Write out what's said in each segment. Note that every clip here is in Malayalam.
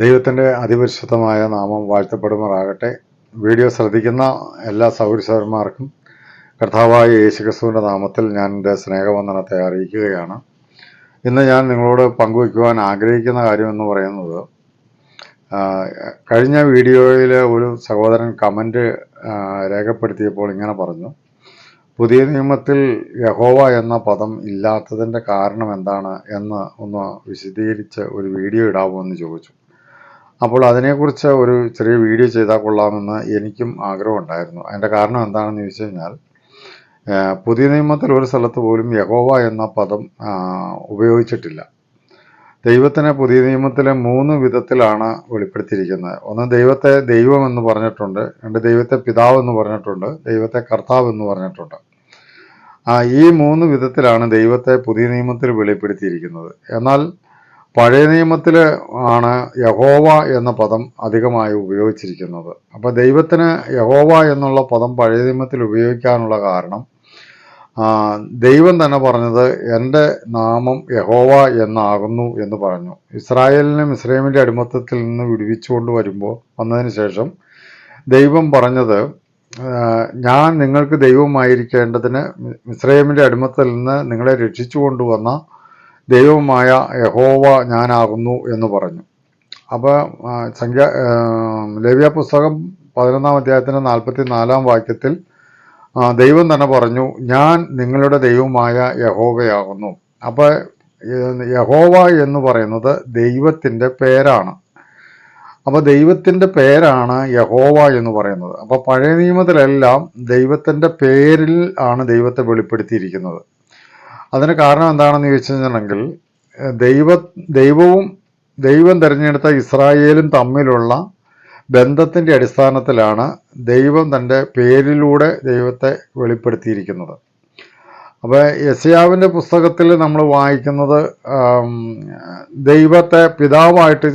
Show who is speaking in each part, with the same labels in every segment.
Speaker 1: ദൈവത്തിന്റെ അതിപരിശുദ്ധമായ നാമം വാഴ്ത്തപ്പെടുമാറാകട്ടെ. വീഡിയോ ശ്രദ്ധിക്കുന്ന എല്ലാ സൗരസവന്മാർക്കും കർത്താവായ യേശുക്രിസ്തുവിന്റെ നാമത്തിൽ ഞാൻ എന്റെ സ്നേഹവന്ദനത്തെ അറിയിക്കുകയാണ്. ഇന്ന് ഞാൻ നിങ്ങളോട് പങ്കുവയ്ക്കുവാൻ ആഗ്രഹിക്കുന്ന കാര്യമെന്ന് പറയുന്നത് കഴിഞ്ഞ വീഡിയോയിൽ ഒരു സഹോദരൻ കമന്റ് രേഖപ്പെടുത്തിയപ്പോൾ ഇങ്ങനെ പറഞ്ഞു പുതിയ നിയമത്തിൽ യഹോവ എന്ന പദം ഇല്ലാത്തതിന്റെ കാരണം എന്താണ്? എന്ന് ഒന്ന് വിശദീകരിച്ച് ഒരു വീഡിയോ ഇടാമോ എന്ന് ചോദിച്ചു. അപ്പോൾ അതിനെക്കുറിച്ച് ഒരു ചെറിയ വീഡിയോ ചെയ്താൽ കൊള്ളാമെന്ന് എനിക്കും ആഗ്രഹമുണ്ടായിരുന്നു. അതിന്റെ കാരണം എന്താണെന്ന് ചോദിച്ചു കഴിഞ്ഞാൽ പുതിയ നിയമത്തിൽ ഒരു സ്ഥലത്ത് പോലും യഹോവ എന്ന പദം ഉപയോഗിച്ചിട്ടില്ല. ദൈവത്തിനെ പുതിയ നിയമത്തിലെ മൂന്ന് വിധത്തിലാണ് വെളിപ്പെടുത്തിയിരിക്കുന്നത്. ഒന്ന് ദൈവത്തെ ദൈവം എന്ന് പറഞ്ഞിട്ടുണ്ട് രണ്ട് ദൈവത്തെ പിതാവ് എന്ന് പറഞ്ഞിട്ടുണ്ട് ദൈവത്തെ കർത്താവ് എന്ന് പറഞ്ഞിട്ടുണ്ട്. ഈ മൂന്ന് വിധത്തിലാണ് ദൈവത്തെ പുതിയ നിയമത്തിൽ വെളിപ്പെടുത്തിയിരിക്കുന്നത്. എന്നാൽ പഴയ നിയമത്തിൽ ആണ് യഹോവ എന്ന പദം അധികമായി ഉപയോഗിച്ചിരിക്കുന്നത്. അപ്പോൾ ദൈവത്തിന് യഹോവ എന്നുള്ള പദം പഴയ നിയമത്തിൽ ഉപയോഗിക്കാനുള്ള കാരണം ദൈവം തന്നെ പറഞ്ഞത് എന്റെ നാമം യഹോവ എന്നാകുന്നു എന്ന് പറഞ്ഞു. ഇസ്രായേലിനെ മിസ്രൈമിന്റെ അടിമത്തത്തിൽ നിന്ന് വിടുവിച്ചുകൊണ്ട് വരുമ്പോൾ വന്നതിന് ശേഷം ദൈവം പറഞ്ഞത് ഞാൻ നിങ്ങൾക്ക് ദൈവമായിരിക്കേണ്ടതിന് മിസ്രൈമിന്റെ അടിമത്തത്തിൽ നിന്ന് നിങ്ങളെ രക്ഷിച്ചു കൊണ്ടുവന്ന ദൈവമായ യഹോവ ഞാനാകുന്നു എന്ന് പറഞ്ഞു. അപ്പോൾ സംഖ്യ ലേവ്യ പുസ്തകം പതിനൊന്നാം അധ്യായത്തിന്റെ നാൽപ്പത്തി നാലാം വാക്യത്തിൽ ദൈവം തന്നെ പറഞ്ഞു ഞാൻ നിങ്ങളുടെ ദൈവമായ യഹോവയാകുന്നു. അപ്പോൾ യഹോവ എന്ന് പറയുന്നത് ദൈവത്തിന്റെ പേരാണ്. അപ്പോൾ ദൈവത്തിന്റെ പേരാണ് യഹോവ എന്ന് പറയുന്നത്. അപ്പോൾ പഴയ നിയമത്തിലെല്ലാം ദൈവത്തിന്റെ പേരിൽ ആണ് ദൈവത്തെ വെളിപ്പെടുത്തിയിരിക്കുന്നത്. അതിന് കാരണം എന്താണെന്ന് ചോദിച്ചു കഴിഞ്ഞിട്ടുണ്ടെങ്കിൽ ദൈവ ദൈവവും ദൈവം തിരഞ്ഞെടുത്ത ഇസ്രായേലും തമ്മിലുള്ള ബന്ധത്തിന്റെ അടിസ്ഥാനത്തിലാണ് ദൈവം തന്റെ പേരിലൂടെ ദൈവത്തെ വെളിപ്പെടുത്തിയിരിക്കുന്നത്. അപ്പോൾ യസയാവിന്റെ പുസ്തകത്തിൽ നമ്മൾ വായിക്കുന്നത് ദൈവത്തെ പിതാവായിട്ട്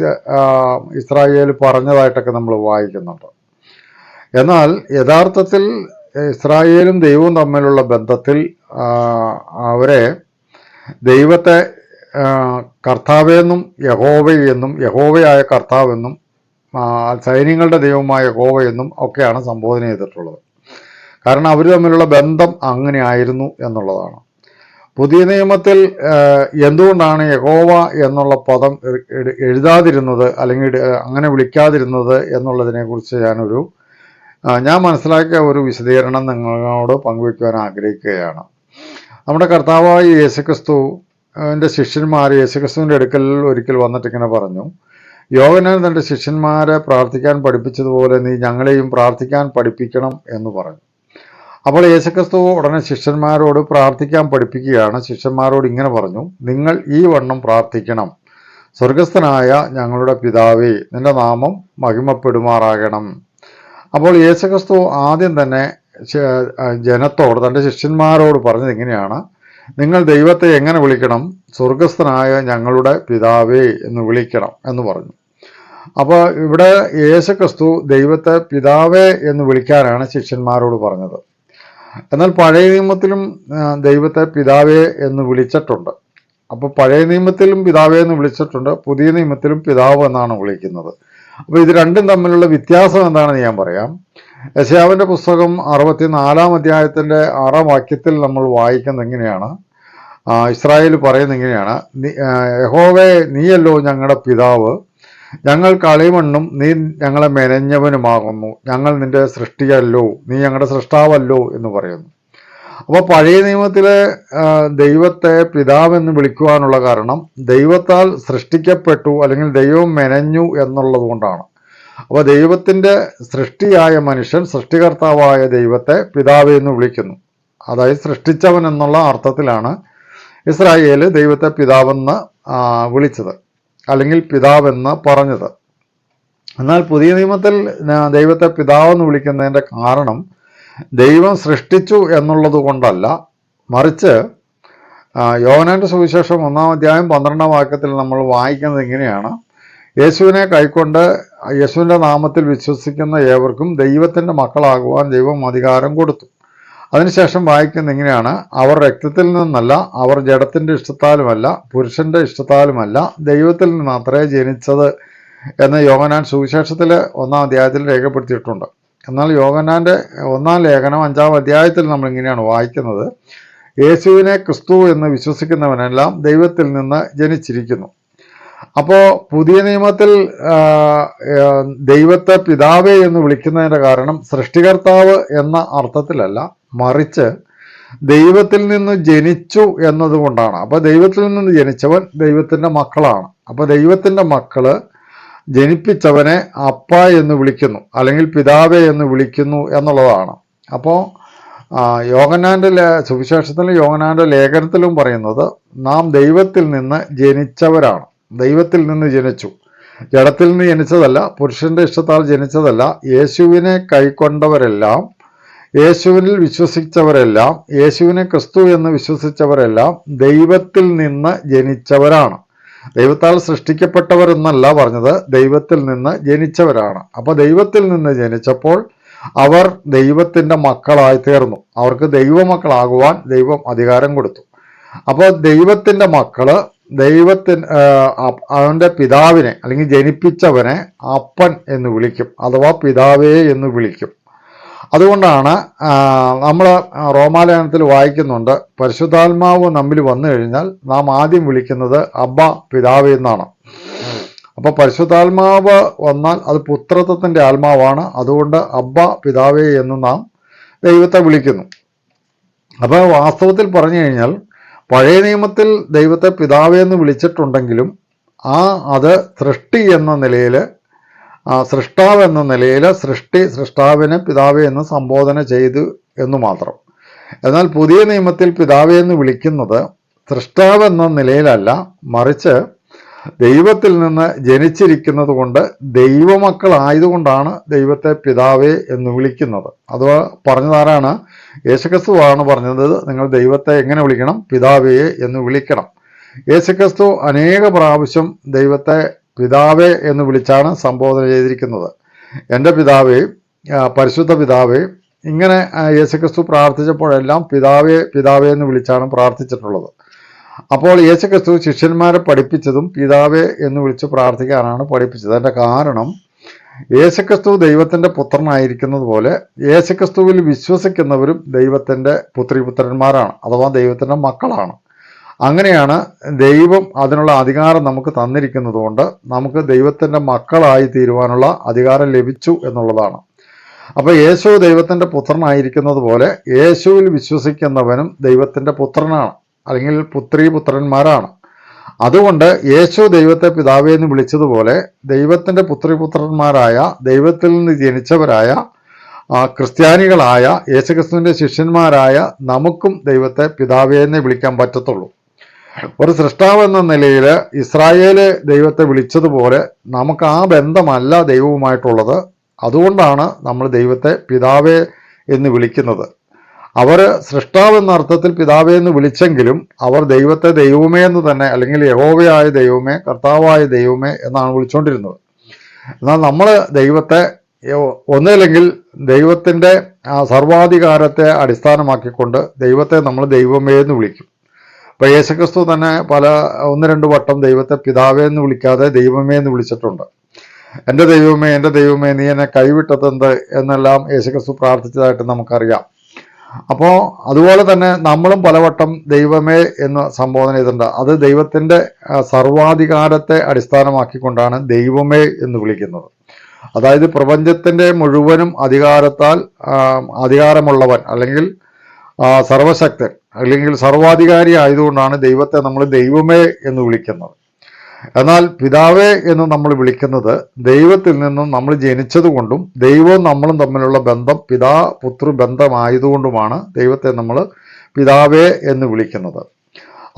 Speaker 1: ഇസ്രായേൽ പറഞ്ഞതായിട്ടൊക്കെ നമ്മൾ വായിക്കുന്നുണ്ട്. എന്നാൽ യഥാർത്ഥത്തിൽ ഇസ്രായേലും ദൈവവും തമ്മിലുള്ള ബന്ധത്തിൽ അവരെ ദൈവത്തെ കർത്താവെന്നും യഹോവയെന്നും യഹോവയായ കർത്താവെന്നും സൈന്യങ്ങളുടെ ദൈവമായ യഹോവ എന്നും ഒക്കെയാണ് സംബോധന ചെയ്തിട്ടുള്ളത്. കാരണം അവർ തമ്മിലുള്ള ബന്ധം അങ്ങനെ ആയിരുന്നു എന്നുള്ളതാണ്. പുതിയ നിയമത്തിൽ എന്തുകൊണ്ടാണ് യഹോവ എന്നുള്ള പദം എഴുതാതിരുന്നത് അല്ലെങ്കിൽ അങ്ങനെ വിളിക്കാതിരുന്നത് എന്നുള്ളതിനെക്കുറിച്ച് ഞാനൊരു ഞാൻ മനസ്സിലാക്കിയ ഒരു വിശദീകരണം നിങ്ങളോട് പങ്കുവയ്ക്കുവാൻ ആഗ്രഹിക്കുകയാണ്. നമ്മുടെ കർത്താവായി യേശുക്രിസ്തു എന്റെ ശിഷ്യന്മാർ യേശുക്രിസ്തുവിന്റെ അടുക്കൽ ഒരിക്കൽ വന്നിട്ട് ഇങ്ങനെ പറഞ്ഞു യോഗനാൻ തന്റെ ശിഷ്യന്മാരെ പ്രാർത്ഥിക്കാൻ പഠിപ്പിച്ചതുപോലെ നീ ഞങ്ങളെയും പ്രാർത്ഥിക്കാൻ പഠിപ്പിക്കണം എന്ന് പറഞ്ഞു. അപ്പോൾ യേശുക്രിസ്തു ഉടനെ ശിഷ്യന്മാരോട് പ്രാർത്ഥിക്കാൻ പഠിപ്പിക്കുകയാണ്. ശിഷ്യന്മാരോട് ഇങ്ങനെ പറഞ്ഞു നിങ്ങൾ ഈ വണ്ണം പ്രാർത്ഥിക്കണം. സ്വർഗസ്ഥനായ ഞങ്ങളുടെ പിതാവേ നിന്റെ നാമം മഹിമപ്പെടുമാറാകണം. അപ്പോൾ യേശുക്രിസ്തു ആദ്യം തന്നെ ജനത്തോട് തന്റെ ശിഷ്യന്മാരോട് പറഞ്ഞത് എങ്ങനെയാണ് നിങ്ങൾ ദൈവത്തെ എങ്ങനെ വിളിക്കണം? സ്വർഗസ്ഥനായ ഞങ്ങളുടെ പിതാവേ എന്ന് വിളിക്കണം എന്ന് പറഞ്ഞു. അപ്പോൾ ഇവിടെ യേശുക്രിസ്തു ദൈവത്തെ പിതാവേ എന്ന് വിളിക്കാനാണ് ശിഷ്യന്മാരോട് പറഞ്ഞത്. എന്നാൽ പഴയ നിയമത്തിലും ദൈവത്തെ പിതാവേ എന്ന് വിളിച്ചിട്ടുണ്ട്. അപ്പോൾ പഴയ നിയമത്തിലും പിതാവേ എന്ന് വിളിച്ചിട്ടുണ്ട് പുതിയ നിയമത്തിലും പിതാവ് എന്നാണ് വിളിക്കുന്നത്. അപ്പോൾ ഇത് രണ്ടും തമ്മിലുള്ള വ്യത്യാസം എന്താണെന്ന് ഞാൻ പറയാം. യശയാവിന്റെ പുസ്തകം അറുപത്തിനാലാം അധ്യായത്തിന്റെ ആറാം വാക്യത്തിൽ നമ്മൾ വായിക്കുന്നത് എങ്ങനെയാണ്? ഇസ്രായേൽ പറയുന്ന ഇങ്ങനെയാണ് "നീ- യഹോവേ നീയല്ലോ ഞങ്ങളുടെ പിതാവ്. ഞങ്ങൾ കളിമണ്ണും നീ ഞങ്ങളെ മെനഞ്ഞവനുമാകുന്നു. ഞങ്ങൾ നിന്റെ സൃഷ്ടിയല്ലോ. നീ ഞങ്ങളുടെ സൃഷ്ടാവല്ലോ എന്ന് പറയുന്നു. അപ്പോൾ പഴയ നിയമത്തിലെ ദൈവത്തെ പിതാവെന്ന് വിളിക്കുവാനുള്ള കാരണം ദൈവത്താൽ സൃഷ്ടിക്കപ്പെട്ടു അല്ലെങ്കിൽ ദൈവം മെനഞ്ഞു എന്നുള്ളത് കൊണ്ടാണ്. അപ്പോൾ ദൈവത്തിന്റെ സൃഷ്ടിയായ മനുഷ്യൻ സൃഷ്ടികർത്താവായ ദൈവത്തെ പിതാവ് എന്ന് വിളിക്കുന്നു. അതായത് സൃഷ്ടിച്ചവൻ എന്നുള്ള അർത്ഥത്തിലാണ് ഇസ്രായേൽ ദൈവത്തെ പിതാവെന്ന് വിളിച്ചത്. അല്ലെങ്കിൽ പിതാവെന്ന് പറഞ്ഞത്. എന്നാൽ പുതിയ നിയമത്തിൽ ദൈവത്തെ പിതാവെന്ന് വിളിക്കുന്നതിന്റെ കാരണം ദൈവം സൃഷ്ടിച്ചു എന്നുള്ളത് കൊണ്ടല്ല. മറിച്ച് യോഹന്നാന്റെ സുവിശേഷം ഒന്നാം അധ്യായം പന്ത്രണ്ടാം വാക്യത്തിൽ നമ്മൾ വായിക്കുന്നത് ഇങ്ങനെയാണ്. യേശുവിനെ കൈക്കൊണ്ട് യേശുവിന്റെ നാമത്തിൽ വിശ്വസിക്കുന്ന ഏവർക്കും ദൈവത്തിന്റെ മക്കളാകുവാൻ ദൈവം അധികാരം കൊടുത്തു. അതിനുശേഷം വായിക്കുന്ന ഇങ്ങനെയാണ് അവർ രക്തത്തിൽ നിന്നല്ല അവർ ജഡത്തിന്റെ ഇഷ്ടത്താലുമല്ല പുരുഷന്റെ ഇഷ്ടത്താലുമല്ല ദൈവത്തിൽ നിന്ന് അത്രേ ജനിച്ചത് എന്ന് യോഗനാൻ സുവിശേഷത്തിൽ ഒന്നാം അധ്യായത്തിൽ രേഖപ്പെടുത്തിയിട്ടുണ്ട്. എന്നാൽ യോഗനാന്റെ ഒന്നാം ലേഖനം അഞ്ചാം അധ്യായത്തിൽ നമ്മൾ ഇങ്ങനെയാണ് വായിക്കുന്നത് യേശുവിനെ ക്രിസ്തു എന്ന് വിശ്വസിക്കുന്നവനെല്ലാം ദൈവത്തിൽ നിന്ന് ജനിച്ചിരിക്കുന്നു. അപ്പോൾ പുതിയ നിയമത്തിൽ ദൈവത്തെ പിതാവേ എന്ന് വിളിക്കുന്നതിന്റെ കാരണം സൃഷ്ടികർത്താവ് എന്ന അർത്ഥത്തിലല്ല മറിച്ച് ദൈവത്തിൽ നിന്ന് ജനിച്ചു എന്നതുകൊണ്ടാണ്. അപ്പോൾ ദൈവത്തിൽ നിന്ന് ജനിച്ചവൻ ദൈവത്തിന്റെ മക്കളാണ്. അപ്പോൾ ദൈവത്തിന്റെ മക്കൾ ജനിപ്പിച്ചവനെ അപ്പ എന്ന് വിളിക്കുന്നു അല്ലെങ്കിൽ പിതാവേ എന്ന് വിളിക്കുന്നു എന്നുള്ളതാണ്. അപ്പോൾ യോഗനാന്റെ സുവിശേഷത്തിലും യോഗനാന്റെ ലേഖനത്തിലും പറയുന്നത് നാം ദൈവത്തിൽ നിന്ന് ജനിച്ചവരാണ്. ദൈവത്തിൽ നിന്ന് ജനിച്ചു. ജഡത്തിൽ നിന്ന് ജനിച്ചതല്ല പുരുഷന്റെ ഇഷ്ടത്താൽ ജനിച്ചതല്ല യേശുവിനെ കൈക്കൊണ്ടവരെല്ലാം യേശുവിനിൽ വിശ്വസിച്ചവരെല്ലാം യേശുവിനെ ക്രിസ്തു എന്ന് വിശ്വസിച്ചവരെല്ലാം ദൈവത്തിൽ നിന്ന് ജനിച്ചവരാണ്. ദൈവത്താൽ സൃഷ്ടിക്കപ്പെട്ടവരെന്നല്ല പറഞ്ഞത് ദൈവത്തിൽ നിന്ന് ജനിച്ചവരാണ്. അപ്പോൾ ദൈവത്തിൽ നിന്ന് ജനിച്ചപ്പോൾ അവർ ദൈവത്തിന്റെ മക്കളായി തീർന്നു. അവർക്ക് ദൈവമക്കളാകുവാൻ ദൈവം അധികാരം കൊടുത്തു. അപ്പോൾ ദൈവത്തിന്റെ മക്കൾ ദൈവത്തിന് അവന്റെ പിതാവിനെ അല്ലെങ്കിൽ ജനിപ്പിച്ചവനെ അപ്പൻ എന്ന് വിളിക്കും അഥവാ പിതാവേ എന്ന് വിളിക്കും. അതുകൊണ്ടാണ് നമ്മൾ റോമാലയനത്തിൽ വായിക്കുന്നുണ്ട് പരിശുദ്ധാത്മാവ് നമ്മിൽ വന്നു കഴിഞ്ഞാൽ നാം ആദ്യം വിളിക്കുന്നത് അബ്ബ പിതാവ് എന്നാണ്. അപ്പോൾ പരിശുദ്ധാത്മാവ് വന്നാൽ അത് പുത്രത്വത്തിന്റെ ആത്മാവാണ് അതുകൊണ്ട് അബ്ബ പിതാവേ എന്ന് നാം ദൈവത്തെ വിളിക്കുന്നു. അപ്പോൾ വാസ്തവത്തിൽ പറഞ്ഞു കഴിഞ്ഞാൽ പഴയ നിയമത്തിൽ ദൈവത്തെ പിതാവേ എന്ന് വിളിച്ചിട്ടുണ്ടെങ്കിലും ആ അത് സൃഷ്ടി എന്ന നിലയിൽ സൃഷ്ടാവ് എന്ന നിലയിൽ സൃഷ്ടി സൃഷ്ടാവിനെ പിതാവ് എന്ന് സംബോധന ചെയ്തു എന്ന് മാത്രം. എന്നാൽ പുതിയ നിയമത്തിൽ പിതാവ് എന്ന് വിളിക്കുന്നത് സൃഷ്ടാവ് എന്ന നിലയിലല്ല മറിച്ച് ദൈവത്തിൽ നിന്ന് ജനിച്ചിരിക്കുന്നത് കൊണ്ട് ദൈവമക്കളായതുകൊണ്ടാണ് ദൈവത്തെ പിതാവേ എന്ന് വിളിക്കുന്നത്. അത് പറഞ്ഞതാരാണ് യേശുക്രിസ്തുവാണ് പറഞ്ഞത് നിങ്ങൾ ദൈവത്തെ എങ്ങനെ വിളിക്കണം? പിതാവേ എന്ന് വിളിക്കണം. യേശുക്രിസ്തു അനേക പ്രാവശ്യം ദൈവത്തെ പിതാവേ എന്ന് വിളിച്ചാണ് സംബോധന ചെയ്തിരിക്കുന്നത്. എന്റെ പിതാവേ പരിശുദ്ധ പിതാവേ ഇങ്ങനെ യേശുക്രിസ്തു പ്രാർത്ഥിച്ചപ്പോഴെല്ലാം പിതാവേ പിതാവേ എന്ന് വിളിച്ചാണ് പ്രാർത്ഥിച്ചിട്ടുള്ളത്. അപ്പോൾ യേശുക്രിസ്തു ശിഷ്യന്മാരെ പഠിപ്പിച്ചതും പിതാവേ എന്ന് വിളിച്ച് പ്രാർത്ഥിക്കാനാണ് പഠിപ്പിച്ചത്. അതിന്റെ കാരണം യേശുക്രിസ്തു ദൈവത്തിന്റെ പുത്രനായിരിക്കുന്നത് പോലെ യേശുക്രിസ്തുവിൽ വിശ്വസിക്കുന്നവരും ദൈവത്തിന്റെ പുത്രിപുത്രന്മാരാണ് അഥവാ ദൈവത്തിന്റെ മക്കളാണ്. അങ്ങനെയാണ് ദൈവം അതിനുള്ള അധികാരം നമുക്ക് തന്നിരിക്കുന്നതുകൊണ്ട് നമുക്ക് ദൈവത്തിന്റെ മക്കളായി തീരുവാനുള്ള അധികാരം ലഭിച്ചു എന്നുള്ളതാണ്. അപ്പോൾ യേശു ദൈവത്തിന്റെ പുത്രനായിരിക്കുന്നത് പോലെ യേശുവിൽ വിശ്വസിക്കുന്നവനും ദൈവത്തിന്റെ പുത്രനാണ്. അല്ലെങ്കിൽ പുത്രി പുത്രന്മാരാണ്. അതുകൊണ്ട് യേശു ദൈവത്തെ പിതാവേ എന്ന് വിളിച്ചതുപോലെ ദൈവത്തിന്റെ പുത്രിപുത്രന്മാരായ ദൈവത്തിൽ നിന്ന് ജനിച്ചവരായ ക്രിസ്ത്യാനികളായ യേശുക്രിസ്തുവിന്റെ ശിഷ്യന്മാരായ നമുക്കും ദൈവത്തെ പിതാവേ എന്നേ വിളിക്കാൻ പറ്റത്തുള്ളൂ. ഒരു സൃഷ്ടാവ് എന്ന നിലയിൽ ഇസ്രായേൽ ദൈവത്തെ വിളിച്ചതുപോലെ നമുക്ക് ആ ബന്ധമല്ല ദൈവവുമായിട്ടുള്ളത്. അതുകൊണ്ടാണ് നമ്മൾ ദൈവത്തെ പിതാവേ എന്ന് വിളിക്കുന്നത്. അവർ സൃഷ്ടാവ് എന്ന അർത്ഥത്തിൽ പിതാവേ എന്ന് വിളിച്ചെങ്കിലും അവർ ദൈവത്തെ ദൈവമേ എന്ന് തന്നെ അല്ലെങ്കിൽ യഹോവയായ ദൈവമേ കർത്താവായ ദൈവമേ എന്നാണ് വിളിച്ചുകൊണ്ടിരുന്നത്. എന്നാൽ നമ്മൾ ദൈവത്തെ ഒന്നല്ലെങ്കിൽ ദൈവത്തിന്റെ സർവാധികാരത്തെ അടിസ്ഥാനമാക്കിക്കൊണ്ട് ദൈവത്തെ നമ്മൾ ദൈവമേ എന്ന് വിളിക്കും. ഇപ്പം യേശുക്രിസ്തു തന്നെ പല ഒന്ന് രണ്ട് വട്ടം ദൈവത്തെ പിതാവേ എന്ന് വിളിക്കാതെ ദൈവമേ എന്ന് വിളിച്ചിട്ടുണ്ട്. എന്റെ ദൈവമേ എന്റെ ദൈവമേ നീ എന്നെ കൈവിട്ടതെന്ത്? എന്നെല്ലാം യേശുക്രിസ്തു പ്രാർത്ഥിച്ചതായിട്ട് നമുക്കറിയാം. അപ്പോൾ അതുപോലെ തന്നെ നമ്മളും പലവട്ടം ദൈവമേ എന്ന് സംബോധന ചെയ്തിട്ടുണ്ട്. അത് ദൈവത്തിന്റെ സർവാധികാരത്തെ അടിസ്ഥാനമാക്കിക്കൊണ്ടാണ് ദൈവമേ എന്ന് വിളിക്കുന്നത്. അതായത് പ്രപഞ്ചത്തിന്റെ മുഴുവനും അധികാരത്താൽ അധികാരമുള്ളവൻ അല്ലെങ്കിൽ സർവശക്തൻ അല്ലെങ്കിൽ സർവാധികാരി ആയതുകൊണ്ടാണ് ദൈവത്തെ നമ്മൾ ദൈവമേ എന്ന് വിളിക്കുന്നത്. എന്നാൽ പിതാവേ എന്ന് നമ്മൾ വിളിക്കുന്നത് ദൈവത്തിൽ നിന്നും നമ്മൾ ജനിച്ചതുകൊണ്ടും ദൈവവും നമ്മളും തമ്മിലുള്ള ബന്ധം പിതാ പുത്ര ബന്ധമായതുകൊണ്ടുമാണ് ദൈവത്തെ നമ്മൾ പിതാവേ എന്ന് വിളിക്കുന്നത്.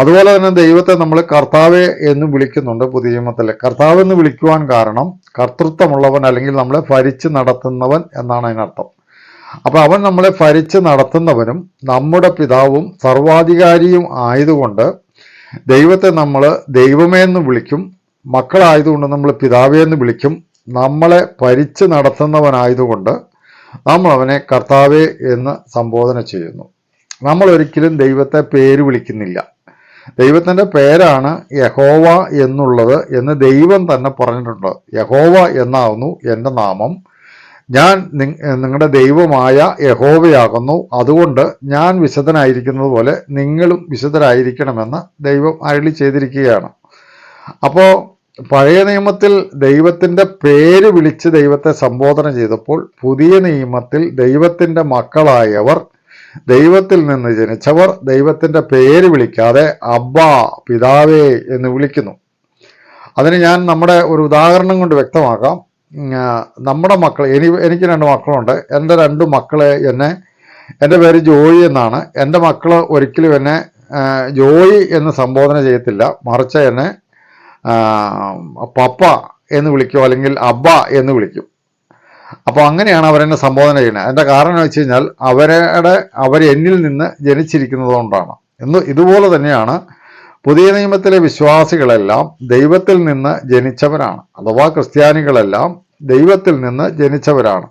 Speaker 1: അതുപോലെ തന്നെ ദൈവത്തെ നമ്മൾ കർത്താവേ എന്ന് വിളിക്കുന്നുണ്ട് പുതിയ നിയമത്തിൽ കർത്താവ് എന്ന് വിളിക്കുവാൻ കാരണം കർത്തൃത്വമുള്ളവൻ അല്ലെങ്കിൽ നമ്മളെ ഭരിച്ച് നടത്തുന്നവൻ എന്നാണ് അതിനർത്ഥം. അപ്പൊ അവൻ നമ്മളെ ഭരിച്ച് നടത്തുന്നവനും നമ്മുടെ പിതാവും സർവാധികാരിയും ആയതുകൊണ്ട് ദൈവത്തെ നമ്മൾ ദൈവമേ എന്ന് വിളിക്കും മക്കളായതുകൊണ്ട് നമ്മൾ പിതാവേ എന്ന് വിളിക്കും നമ്മളെ ഭരിച്ച് നടത്തുന്നവനായതുകൊണ്ട് നമ്മൾ അവനെ കർത്താവേ എന്ന് സംബോധന ചെയ്യുന്നു. നമ്മൾ ഒരിക്കലും ദൈവത്തെ പേര് വിളിക്കുന്നില്ല. ദൈവത്തിന്റെ പേരാണ് യഹോവ എന്നുള്ളത് എന്ന് ദൈവം തന്നെ പറഞ്ഞിട്ടുണ്ട്. യഹോവ എന്നാവുന്നു എന്റെ നാമം. ഞാൻ നിങ്ങളുടെ ദൈവമായ യഹോവയാകുന്നു. അതുകൊണ്ട് ഞാൻ വിശുദ്ധനായിരിക്കുന്നത് പോലെ നിങ്ങളും വിശുദ്ധരായിരിക്കണമെന്ന് ദൈവം അരളി ചെയ്തിരിക്കുകയാണ്. അപ്പോൾ പഴയ നിയമത്തിൽ ദൈവത്തിന്റെ പേര് വിളിച്ച് ദൈവത്തെ സംബോധന ചെയ്തപ്പോൾ പുതിയ നിയമത്തിൽ ദൈവത്തിന്റെ മക്കളായവർ ദൈവത്തിൽ നിന്ന് ജനിച്ചവർ ദൈവത്തിന്റെ പേര് വിളിക്കാതെ അബ്ബ പിതാവേ എന്ന് വിളിക്കുന്നു. അതിന് ഞാൻ നമ്മുടെ ഒരു ഉദാഹരണം കൊണ്ട് വ്യക്തമാക്കാം. നമ്മുടെ മക്കൾ എനി എനിക്ക് രണ്ട് മക്കളുണ്ട്. എന്റെ രണ്ട് മക്കളെ എന്നെ എന്റെ പേര് ജോയി എന്നാണ്. എന്റെ മക്കൾ ഒരിക്കലും എന്നെ ജോയി എന്ന് സംബോധന ചെയ്യത്തില്ല. മറിച്ച് എന്നെ പപ്പ എന്ന് വിളിക്കും അല്ലെങ്കിൽ അബ്ബ എന്ന് വിളിക്കും. അപ്പോൾ അങ്ങനെയാണ് അവരെന്നെ സംബോധന ചെയ്യുന്നത്. അതിന്റെ കാരണം വെച്ച് കഴിഞ്ഞാൽ അവരുടെ അവർ എന്നിൽ നിന്ന് ജനിച്ചിരിക്കുന്നതുകൊണ്ടാണ് എന്ന് ഇതുപോലെ തന്നെയാണ് പുതിയ നിയമത്തിലെ വിശ്വാസികളെല്ലാം ദൈവത്തിൽ നിന്ന് ജനിച്ചവരാണ്. അഥവാ ക്രിസ്ത്യാനികളെല്ലാം ദൈവത്തിൽ നിന്ന് ജനിച്ചവരാണ്.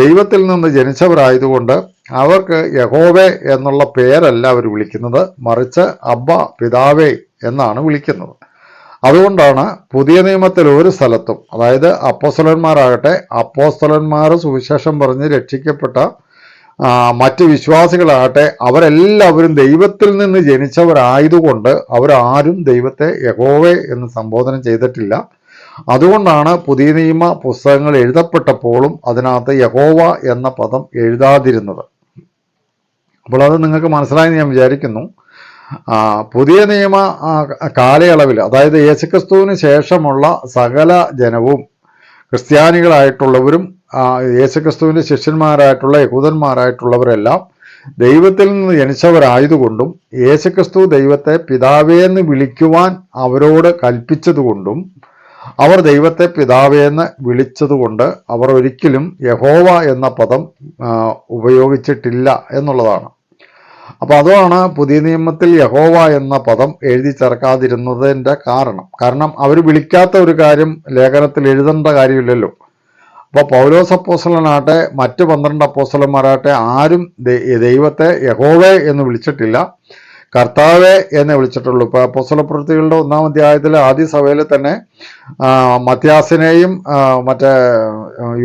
Speaker 1: ദൈവത്തിൽ നിന്ന് ജനിച്ചവരായതുകൊണ്ട് അവർക്ക് യഹോവേ എന്നുള്ള പേരല്ല അവർ വിളിക്കുന്നത്. മറിച്ച് അബ്ബ പിതാവേ എന്നാണ് വിളിക്കുന്നത്. അതുകൊണ്ടാണ് പുതിയ നിയമത്തിൽ ഒരു സ്ഥലത്തും അതായത് അപ്പോസ്തലന്മാരാകട്ടെ അപ്പോസ്തലന്മാർ സുവിശേഷം പറഞ്ഞ് രക്ഷിക്കപ്പെട്ട മറ്റ് വിശ്വാസികളാകട്ടെ അവരെല്ലാവരും ദൈവത്തിൽ നിന്ന് ജനിച്ചവരായതുകൊണ്ട് അവരാരും ദൈവത്തെ യഹോവേ എന്ന് സംബോധന ചെയ്തിട്ടില്ല. അതുകൊണ്ടാണ് പുതിയ നിയമ പുസ്തകങ്ങൾ എഴുതപ്പെട്ടപ്പോഴും അതിനകത്ത് യഹോവ എന്ന പദം എഴുതാതിരുന്നത്. അപ്പോൾ അത് നിങ്ങൾക്ക് മനസ്സിലായെന്ന് ഞാൻ വിചാരിക്കുന്നു. പുതിയ നിയമ കാലയളവിൽ അതായത് യേശുക്രിസ്തുവിന് ശേഷമുള്ള സകല ജനവും ക്രിസ്ത്യാനികളായിട്ടുള്ളവരും യേശുക്രിസ്തുവിന്റെ ശിഷ്യന്മാരായിട്ടുള്ള യഹൂദന്മാരായിട്ടുള്ളവരെല്ലാം ദൈവത്തിൽ നിന്ന് ജനിച്ചവരായതുകൊണ്ടും യേശുക്രിസ്തു ദൈവത്തെ പിതാവേ എന്ന് വിളിക്കുവാൻ അവരോട് കൽപ്പിച്ചതുകൊണ്ടും അവർ ദൈവത്തെ പിതാവേന്ന് വിളിച്ചതുകൊണ്ട് അവർ ഒരിക്കലും യഹോവ എന്ന പദം ഉപയോഗിച്ചിട്ടില്ല എന്നുള്ളതാണ്. അപ്പോൾ അതാണ് പുതിയ നിയമത്തിൽ യഹോവ എന്ന പദം എഴുതി ചേർക്കാതിരുന്നതിന്റെ കാരണം. കാരണം അവർ വിളിക്കാത്ത ഒരു കാര്യം ലേഖനത്തിൽ എഴുതേണ്ട കാര്യമില്ലല്ലോ. അപ്പോൾ പൗലോസ് അപ്പോസലനാട്ടെ മറ്റ് പന്ത്രണ്ട് അപ്പോസലന്മാരാട്ടെ ആരും ദൈവത്തെ യഹോവേ എന്ന് വിളിച്ചിട്ടില്ല. കർത്താവെ എന്നെ വിളിച്ചിട്ടുള്ളൂ. ഇപ്പൊ അപ്പോസ്തലപ്രവൃത്തികളുടെ ഒന്നാം അധ്യായത്തിൽ ആദ്യ സഭയിൽ തന്നെ മത്യാസിനെയും മറ്റേ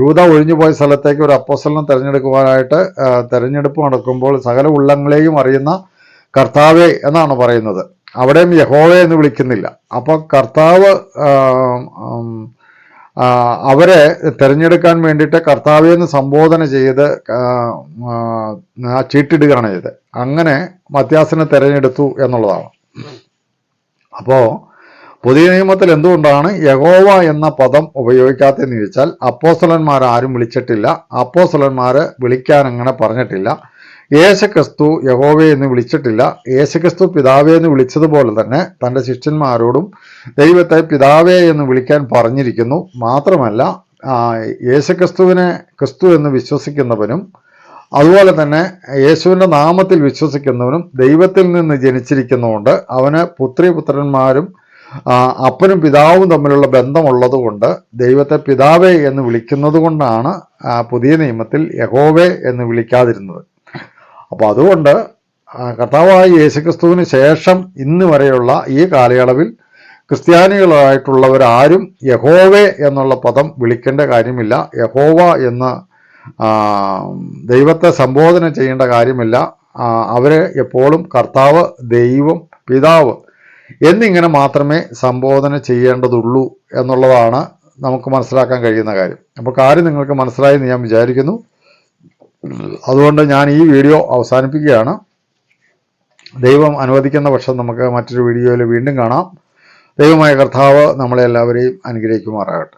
Speaker 1: യൂത ഒഴിഞ്ഞുപോയ സ്ഥലത്തേക്ക് ഒരു അപ്പൊസലിനെ തിരഞ്ഞെടുക്കുവാനായിട്ട് തെരഞ്ഞെടുപ്പ് നടക്കുമ്പോൾ സകല ഉള്ളങ്ങളെയും അറിയുന്ന കർത്താവെ എന്നാണ് പറയുന്നത്. അവിടെയും യഹോവെ എന്ന് വിളിക്കുന്നില്ല. അപ്പോൾ കർത്താവ് അവരെ തിരഞ്ഞെടുക്കാൻ വേണ്ടിയിട്ട് കർത്താവിയെന്ന് സംബോധന ചെയ്ത് ചീട്ടിടുകയാണ് ചെയ്ത് അങ്ങനെ മത്യാസിനെ തിരഞ്ഞെടുത്തു എന്നുള്ളതാണ്. അപ്പോൾ പുതിയ നിയമത്തിൽ എന്തുകൊണ്ടാണ് യഹോവ എന്ന പദം ഉപയോഗിക്കാത്തതെന്ന് ചോദിച്ചാൽ അപ്പോസ്തലന്മാർ ആരും വിളിച്ചിട്ടില്ല. അപ്പോസ്തലന്മാർ വിളിക്കാൻ അങ്ങനെ പറഞ്ഞിട്ടില്ല. യേശുക്രിസ്തു യഹോവെ എന്ന് വിളിച്ചിട്ടില്ല. യേശക്രിസ്തു പിതാവേ എന്ന് വിളിച്ചതുപോലെ തന്നെ തന്റെ ശിഷ്യന്മാരോടും ദൈവത്തെ പിതാവേ എന്ന് വിളിക്കാൻ പറഞ്ഞിരിക്കുന്നു. മാത്രമല്ല യേശുക്രിസ്തുവിനെ ക്രിസ്തു എന്ന് വിശ്വസിക്കുന്നവനും അതുപോലെ തന്നെ യേശുവിന്റെ നാമത്തിൽ വിശ്വസിക്കുന്നവനും ദൈവത്തിൽ നിന്ന് ജനിച്ചിരിക്കുന്നതുകൊണ്ട് അവന് പുത്രി പുത്രന്മാരും അപ്പനും പിതാവും തമ്മിലുള്ള ബന്ധമുള്ളത് കൊണ്ട് ദൈവത്തെ പിതാവേ എന്ന് വിളിക്കുന്നത് കൊണ്ടാണ് പുതിയ നിയമത്തിൽ യഹോവേ എന്ന് വിളിക്കാതിരുന്നത്. അപ്പോൾ അതുകൊണ്ട് കർത്താവായ യേശുക്രിസ്തുവിന് ശേഷം ഇന്ന് വരെയുള്ള ഈ കാലയളവിൽ ക്രിസ്ത്യാനികളായിട്ടുള്ളവരാരും യഹോവെ എന്നുള്ള പദം വിളിക്കേണ്ട കാര്യമില്ല. യഹോവ എന്ന് ദൈവത്തെ സംബോധന ചെയ്യേണ്ട കാര്യമില്ല. അവരെ എപ്പോഴും കർത്താവ് ദൈവം പിതാവ് എന്നിങ്ങനെ മാത്രമേ സംബോധന ചെയ്യേണ്ടതുള്ളൂ എന്നുള്ളതാണ് നമുക്ക് മനസ്സിലാക്കാൻ കഴിയുന്ന കാര്യം. അപ്പോൾ കാര്യം നിങ്ങൾക്ക് മനസ്സിലായി എന്ന് ഞാൻ വിചാരിക്കുന്നു. അതുകൊണ്ട് ഞാൻ ഈ വീഡിയോ അവസാനിപ്പിക്കുകയാണ്. ദൈവം അനുവദിക്കുന്ന പക്ഷം നമുക്ക് മറ്റൊരു വീഡിയോയിൽ വീണ്ടും കാണാം. ദൈവമായ കർത്താവ് നമ്മളെല്ലാവരെയും അനുഗ്രഹിക്കുമാറാകട്ടെ.